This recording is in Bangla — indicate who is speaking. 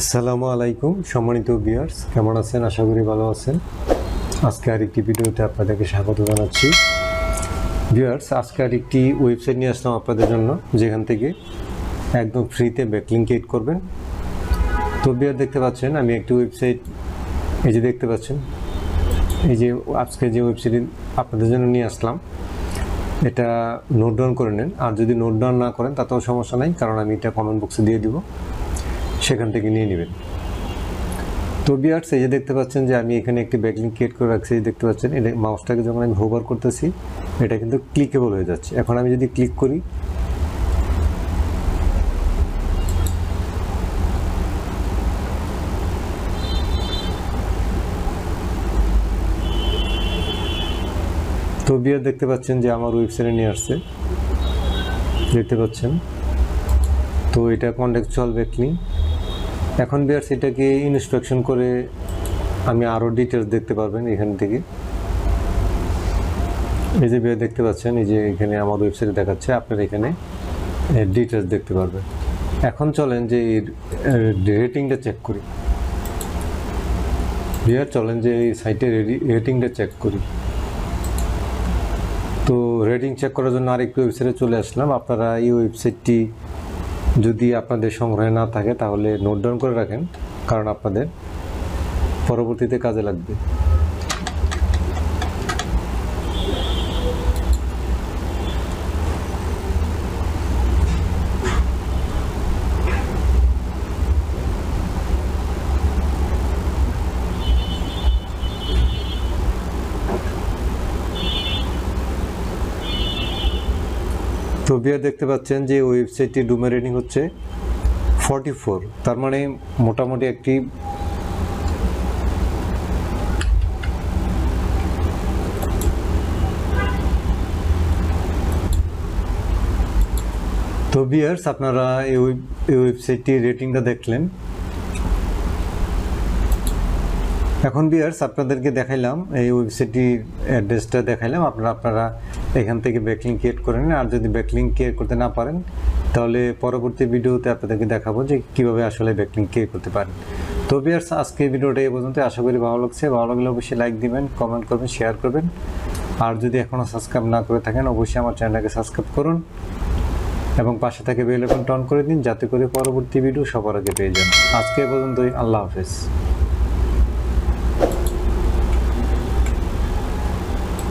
Speaker 1: আসসালামু আলাইকুম, সম্মানিত বিয়ার্স কেমন আছেন? আশা করি ভালো আছেন। আজকে আরেকটি ভিডিওতে আপনাদেরকে স্বাগত জানাচ্ছি। বিয়ার্স আজকে আরেকটি ওয়েবসাইট নিয়ে আসলাম আপনাদের জন্য, যেখান থেকে একদম ফ্রিতে ব্যাকলিং ক্রিয়েট করবেন। তো বিয়ার দেখতে পাচ্ছেন, আমি একটি ওয়েবসাইট এই যে দেখতে পাচ্ছেন, এই যে আজকে যে ওয়েবসাইট আপনাদের জন্য নিয়ে আসলাম, এটা নোট ডাউন করে নেন। আর যদি নোট ডাউন না করেন, তাতেও সমস্যা নাই, কারণ আমি এটা কমেন্ট বক্সে দিয়ে দিব। সেখান থেকে নিয়ে নেবেন। তো বিয়ার্স এই যে দেখতে পাচ্ছেন যে আমি এখানে একটি ব্যাকলিং ক্রিয়েট করে রাখছি দেখতে পাচ্ছেন, এটা মাউসটাকে যখন আমি হোভার করতেছি, এটা কিন্তু ক্লিকেবল হয়ে যাচ্ছে। এখন আমি যদি ক্লিক করি, তো বিয়ার দেখতে পাচ্ছেন যে আমার ওয়েবসাইটে নিয়ে আসছে। দেখতে পাচ্ছেন? তো এটা কন্টেক্সচুয়াল ব্যাকলিং এখন বিয়ার্স এটাকে ইনস্পেকশন করে আমি আরও ডিটেলস দেখতে পারবেন এখান থেকে। এই যে বিয়ার দেখতে পাচ্ছেন, এই যে এখানে আমার ওয়েবসাইটে দেখাচ্ছে, আপনারা এখানে ডিটেলস দেখতে পারবেন। এখন চলেন যে রেটিংটা চেক করি। বিয়ার চলেন যে এই সাইটে রেটিংটা চেক করি। তো রেটিং চেক করার জন্য আরেকটি ওয়েবসাইটে চলে আসলাম। আপনারা এই ওয়েবসাইটটি যদি আপনাদের সংগ্রহে না থাকে, তাহলে নোট ডাউন করে রাখেন, কারণ আপনাদের পরবর্তীতে কাজে লাগবে। তো বিয়ার দেখতে পাচ্ছেন যে ওয়েবসাইটটি ডুমে রেটিং হচ্ছে। ফর্টি ফোর তার মানে মোটামুটি একটি তো বিয়ার্স আপনারা এই ওয়েব- এই ওয়েবসাইটটির রেটিংটা দেখলেন। এখন বিয়ার্স আপনাদেরকে দেখাইলাম, এই ওয়েবসাইটটির অ্যাড্রেসটা দেখাইলাম। আপনারা আপনারা এখান থেকে ব্যাকলিং ক্রিয়েট করে নিন। আর যদি ব্যাকলিং ক্রিয়েট করতে না পারেন, তাহলে পরবর্তী ভিডিওতে আপনাদেরকে দেখাবো যে কীভাবে আসলে ব্যাকলিং ক্রিয়েট করতে পারেন। তো বিয়ার্স আজকে ভিডিওটা এই পর্যন্ত। আশা করি ভালো লাগছে। ভালো লাগলে অবশ্যই লাইক দিবেন কমেন্ট করবেন শেয়ার করবেন। আর যদি এখনও সাবস্ক্রাইব না করে থাকেন, অবশ্যই আমার চ্যানেলটাকে সাবস্ক্রাইব করুন। এবং পাশে থেকে বেল অন করে দিন, যাতে করে পরবর্তী ভিডিও সবার আগে পেয়ে যান। আজকে পর্যন্তই। আল্লাহ হাফেজ।